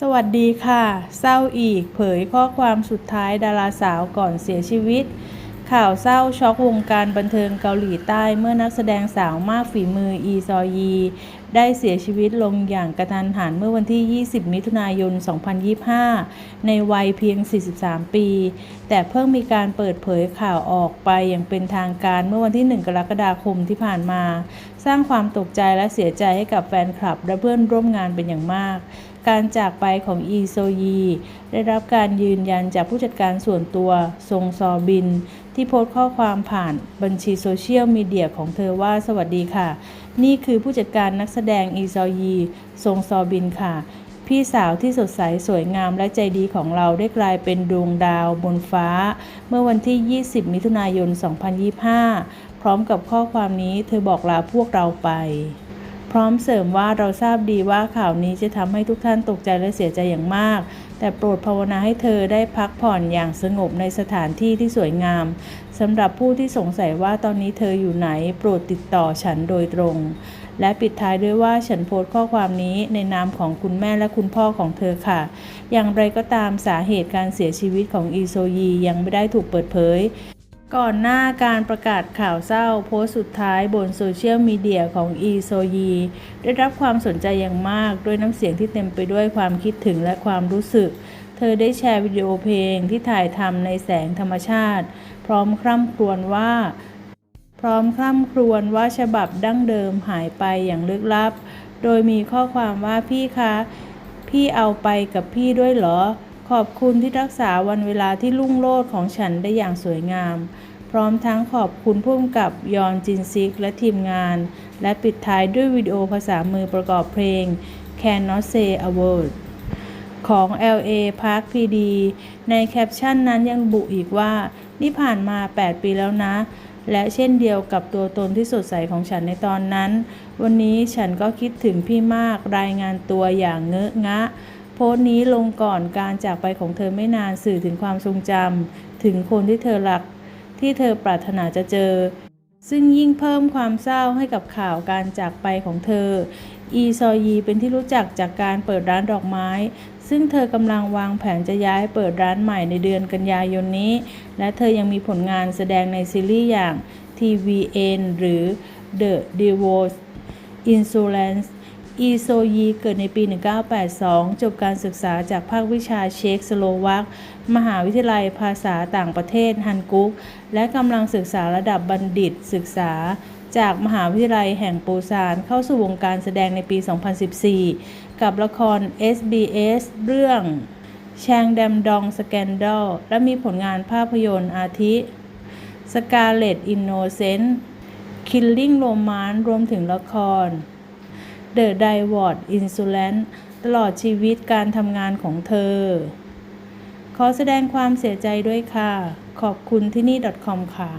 สวัสดีค่ะ เศร้าอีก เผยข้อความสุดท้ายดาราสาวก่อนเสียชีวิต ข่าวเศร้าช็อกวงการบันเทิงเกาหลีใต้เมื่อนักแสดงสาวมากฝีมืออีซอยี ได้เสียชีวิตลงอย่างกระทันหันเมื่อวันที่ 20 มิถุนายน 2025 ในวัยเพียง 43 ปี แต่เพิ่งมีการเปิดเผยข่าวออกไปอย่างเป็นทางการเมื่อวันที่ 1 กรกฎาคมที่ผ่านมา สร้างความตกใจและเสียใจให้กับแฟนคลับและเพื่อนร่วมงานเป็นอย่างมากการจากไปของอีโซยี ได้รับการยืนยันจากผู้จัดการส่วนตัวทรงซอบิน ที่โพสต์ข้อความผ่านบัญชีโซเชียลมีเดียของเธอว่าสวัสดีค่ะ นี่คือผู้จัดการนักแสดงอีซอยี ทรงซอบินค่ะ พี่สาวที่สดใสสวยงามและใจดีของเราได้กลายเป็นดวงดาวบนฟ้า เมื่อวันที่ 20 มิถุนายน 2025 พร้อมกับข้อความนี้เธอบอกลาพวกเราไป พร้อมเสริมว่าเราทราบดีว่าข่าวนี้จะทำให้ทุกท่านตกใจและเสียใจอย่างมาก แต่โปรดภาวนาให้เธอได้พักผ่อนอย่างสงบในสถานที่ที่สวยงามสำหรับผู้ที่สงสัยว่าตอนนี้เธออยู่ไหน โปรดติดต่อฉันโดยตรง และปิดท้ายด้วยว่าฉันโพสต์ข้อความนี้ในนามของคุณแม่และคุณพ่อของเธอค่ะ อย่างไรก็ตามสาเหตุการเสียชีวิตของอีโซยียังไม่ได้ถูกเปิดเผย ก่อนหน้าการประกาศข่าวเศร้าโพสต์สุดท้ายบนโซเชียลมีเดียของอีโซยี ได้รับความสนใจอย่างมากด้วยน้ำเสียงที่เต็มไปด้วยความคิดถึงและความรู้สึก เธอได้แชร์วิดีโอเพลงที่ถ่ายทำในแสงธรรมชาติ พร้อมคร่ำครวญว่า พร้อมคร่ำครวญว่าฉบับดั้งเดิมหายไปอย่างลึกลับ โดยมีข้อความว่าพี่คะ พี่เอาไปกับพี่ด้วยเหรอ ขอบคุณที่รักษาวันเวลาที่รุ่งโรจน์ของฉันได้อย่างสวยงาม พร้อมทั้งขอบคุณผู้กำกับยอนจินซิกและทีมงาน และปิดท้ายด้วยวิดีโอภาษามือประกอบเพลง Can Not Say a Word ของ LA Park PD ในแคปชั่นนั้นยังบุอีกว่า นี่ผ่านมา 8 ปีแล้วนะ และเช่นเดียวกับตัวตนที่สดใสของฉันในตอนนั้น วันนี้ฉันก็คิดถึงพี่มากรายงานตัวอย่างเงอะงะ โพสต์นี้ลงก่อนการจากไปของเธอไม่นานสื่อถึงความทรงจำถึงคนที่เธอรัก ที่เธอปรารถนาจะเจอ ซึ่งยิ่งเพิ่มความเศร้าให้กับข่าวการจากไปของเธอ อีซอยีเป็นที่รู้จักจากการเปิดร้านดอกไม้ ซึ่งเธอกำลังวางแผนจะย้ายเปิดร้านใหม่ในเดือนกันยายนนี้ และเธอยังมีผลงานแสดงในซีรีส์อย่าง TVN หรือ The Divorce Insurance อีโซยีเกิดในปี 1982 จบการศึกษาจากภาควิชาเชคสโลวัก มหาวิทยาลัยภาษาต่างประเทศฮันกุก และกำลังศึกษาระดับบัณฑิตศึกษาจากมหาวิทยาลัยแห่งปูซานเข้าสู่วงการแสดงในปี 2014 กับละคร SBS เรื่องแชงแดมดองสแกนด l ลและมีผลงานภาพยนตร์อาทิสกาเลตอินโนเซนต์คิลลิ่งโรมานรวมถึงละคร The d i v o r d Insurance ตลอดชีวิตการทำงานของเธอ ขอแสดงความเสียใจด้วยค่ะ ขอบคุณที่นี่ .com ค่ะ